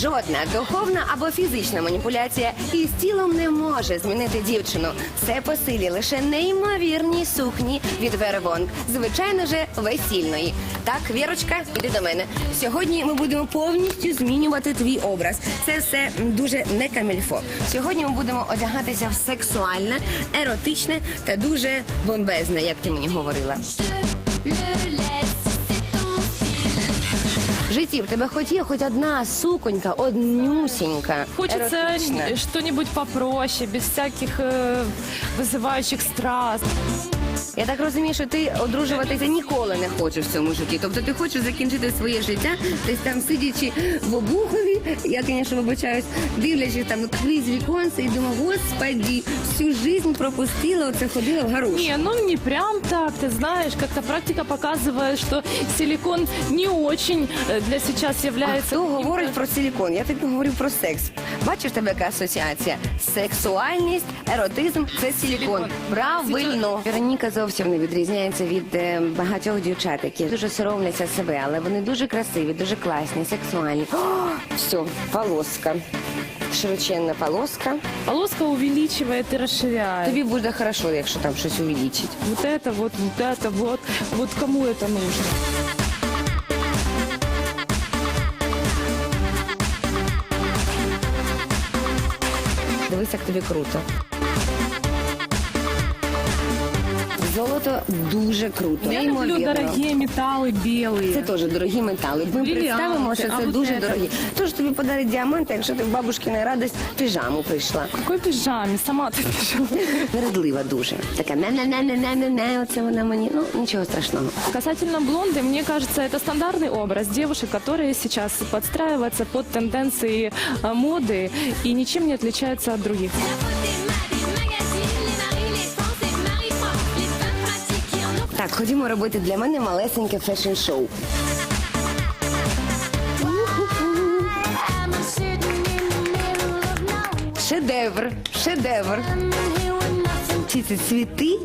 Жодна духовна або фізична маніпуляція із тілом не може змінити дівчину. Це по силі лише неймовірні сукні від Веревонг, звичайно же весільної. Так, Вірочка, іди до мене. Сьогодні ми будемо повністю змінювати твій образ. Це все дуже не камільфо. Сьогодні ми будемо одягатися в сексуальне, еротичне та дуже бомбезне, як ти мені говорила В житті в тебе хоч є хоч одна суконька, однюсінька. Хочется еротична. н- что-нибудь попроще, без всяких э, вызывающих страст. Я так розумію, що ти одружуватися ніколи не хочеш в цьому житті. Тобто ти хочеш закінчити своє життя, десь там сидячи в обухові, я, звісно, вибачаюсь, дивлячись там крізь віконце і думаю, господі, всю жизнь пропустила, оце ходила в гараж. Не, ну не прям так, ты знаешь, как-то практика показывает, что силикон не очень э, для сейчас А является... хто говорить про силікон? Я тобі говорю про секс. Бачиш в тебе яка асоціація? Сексуальність, еротизм це силікон. Силікон. Правильно. Вероніка зовсім не відрізняється від е, багатьох дівчат, які дуже соромляться себе, але вони дуже красиві, дуже класні, сексуальні. О, все, полоска. Широченна полоска. Полоска увеличивает и расширяет. Тобі буде хорошо, якщо там щось увеличить. Вот это вот, вот это вот. Вот кому это нужно? Дивись, як тобі круто. Золото дуже круто. Я люблю Неймовірно. дорогие металлы белые. Це теж дорогі метали. Ми Бриллианти, представимо, що а це вот дуже это? дорогі. Тож тобі подарить діаманти, якщо ти в бабушкина радость в піжаму прийшла. Какой пижаме? Сама ты пижама. Вередлива дуже. Така не-не-не-не-не-не, оце вона мені. Ну, нічого страшного. Касательно блонды, мне кажется, это стандартный образ девушек, которые сейчас подстраиваются под тенденции э, моды и ничем не отличаются от других. Ходімо робити для мене малесеньке фешн-шоу. Шедевр, шедевр. Ці ці цвіти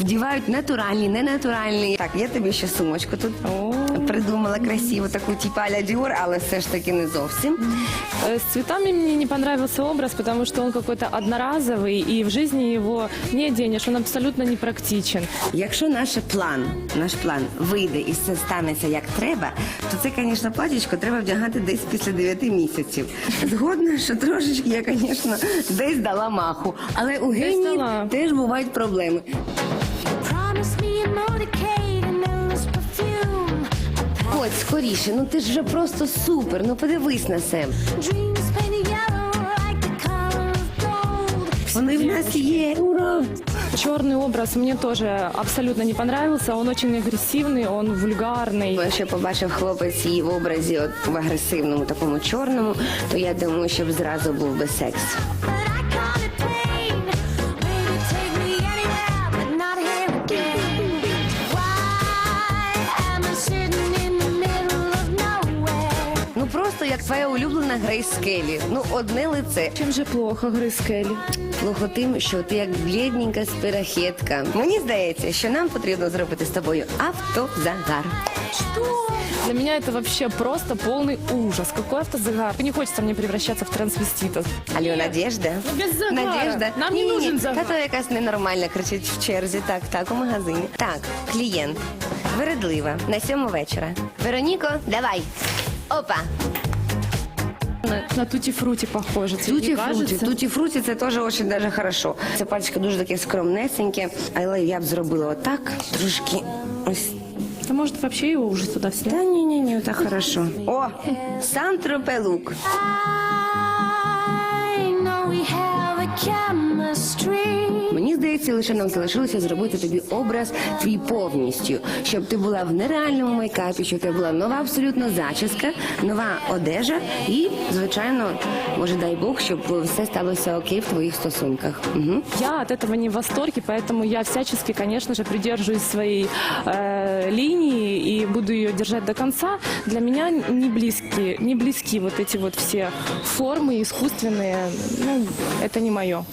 вдівають натуральні, ненатуральні. Так, я тобі ще сумочку тут О. придумала красиву, таку типу а-ля Діор, але все ж таки не зовсім. С цветами мне не понравился образ, потому что он какой-то одноразовый, и в жизни его не оденешь, он абсолютно непрактичен. Якщо наш план, наш план вийде і все станеться як треба, то це, звісно, платічко треба вдягати десь після 9 місяців. Згодна, що трошечки я, звісно, десь дала маху. Але у генії дала. теж бувають проблеми. От, скоріше, ну ти ж вже просто супер. Ну подивись на себе. Вони в нас є. Ура! Черный образ мне тоже абсолютно не понравился, он очень агрессивный, он вульгарный. Якщо побачив хлопець її в образі от, в агресивному такому чорному, то я думаю, щоб зразу був би секс. твоя улюблена Грейс Келлі. Ну одне лице. Чем же плохо, Грыз Келли? Плохо тим, що ти як блідненька спирахетка. Мені здається, що нам потрібно зробити з тобою автозагар. Для меня это вообще просто полный ужас. Какой автозагар. Не хочется мне превращаться в трансвестита. Алло, Надежда? Ну, без загара. Надежда? Нам не Ні-ні-ні, нужен загар. Та то якась ненормальна кричить в черзі. Так, так, у магазині. Так, клієнт. Вередлива. На сьому вечора. Вероніко, давай. Опа. На, туті-фруті похоже. не Туті фруті. Туті фруті це теж дуже даже хорошо. Це пальчики дуже таке скромнесенькі, але я б зробила отак, трошки ось. Да может вообще его уже туди всі? Та ні, ні, ні, так хорошо. О, Сан-Тропе-Лук. Мені здається, лише нам залишилося зробити тобі образ твій повністю, щоб ти була в нереальному мейкапі, щоб ти була нова абсолютно зачіска, нова одежа і, звичайно, може дай Бог, щоб все сталося окей в твоїх стосунках. Угу. Я от этого не в восторге, поэтому я всячески, конечно же, придерживаюсь своей э, линии и буду ее держать до конца. Для меня не близки, не близки вот эти вот все формы искусственные. Ну, это не мое.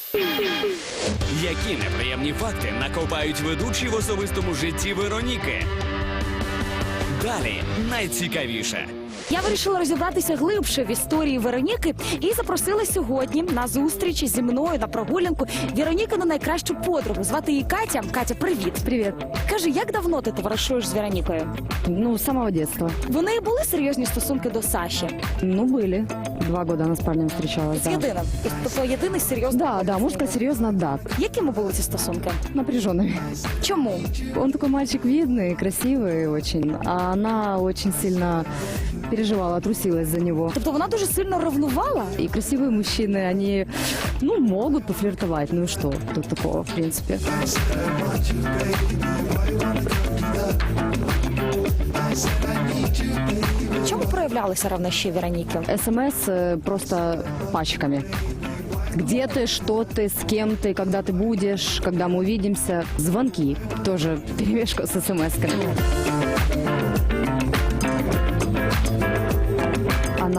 Які неприємні факти накопають ведучі в особистому житті Вероніки? Далі найцікавіше. Я вирішила розібратися глибше в історії Вероніки і запросила сьогодні на зустріч зі мною на прогулянку Веронікину найкращу подругу. Звати її Катя. Катя, привіт. Привет. Кажи, як давно ти товаришуєш з Веронікою? Ну, с самого детства. Вони були серйозні стосунки до Саші Ну, были Два года она с парнем встречалась. з Да, єдиним. Тобто єдиний серйозний. да, да можно сказать серьезно, да. Якими були ці стосунки? Напряженными. Чому? Он такой мальчик видный, красивый очень, а она очень сильно переживала, трусилась за него. Тобто вона дуже сильно ревнувала? И красивые мужчины, они, ну, могут пофлиртовать. Ну и что тут такого, в принципе. В чому проявлялися ревнощі Вероніки? СМС э, просто пачками. Где ты, что ты, с кем ты, когда ты будешь, когда мы увидимся. Звонки тоже перемешку с смс-ками.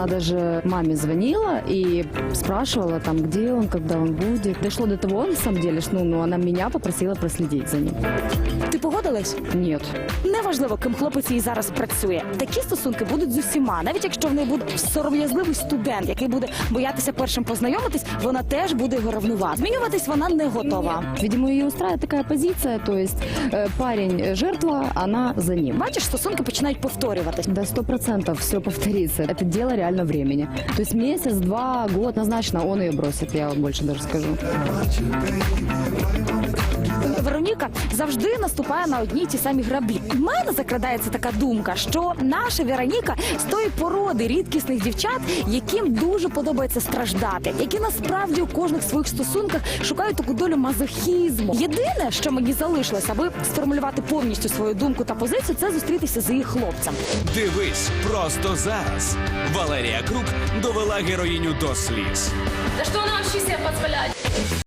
Она даже маме звонила и спрашивала там, где он, когда он будет. Дошло до того, на самом деле, что ну, ну, она меня попросила проследить за ним. Ти погодилась? Нет. Неважливо, ким хлопець її зараз працює. Такі стосунки будуть з усіма. Навіть якщо в неї буде сором'язливий студент, який буде боятися першим познайомитись, вона теж буде його ревнувати. Змінюватись вона не готова. Видимо, ее устраивает такая позиция, то есть э, парень э, жертва, она за ним. Бачиш, стосунки починають повторюватись. Да, сто процентов все повторится. Это дело реально времени. То есть месяц, два, год, однозначно он ее бросит, я вам больше даже скажу. Вероніка завжди наступає на одні й ті самі граблі. У мене закрадається така думка, що наша Вероніка з тої породи рідкісних дівчат, яким дуже подобається страждати, які насправді у кожних своїх стосунках шукають таку долю мазохізму. Єдине, що мені залишилось, аби сформулювати повністю свою думку та позицію, це зустрітися з її хлопцем. Дивись просто зараз. Валерія Крук довела героїню до сліз. Да что она вообще себе позволяет?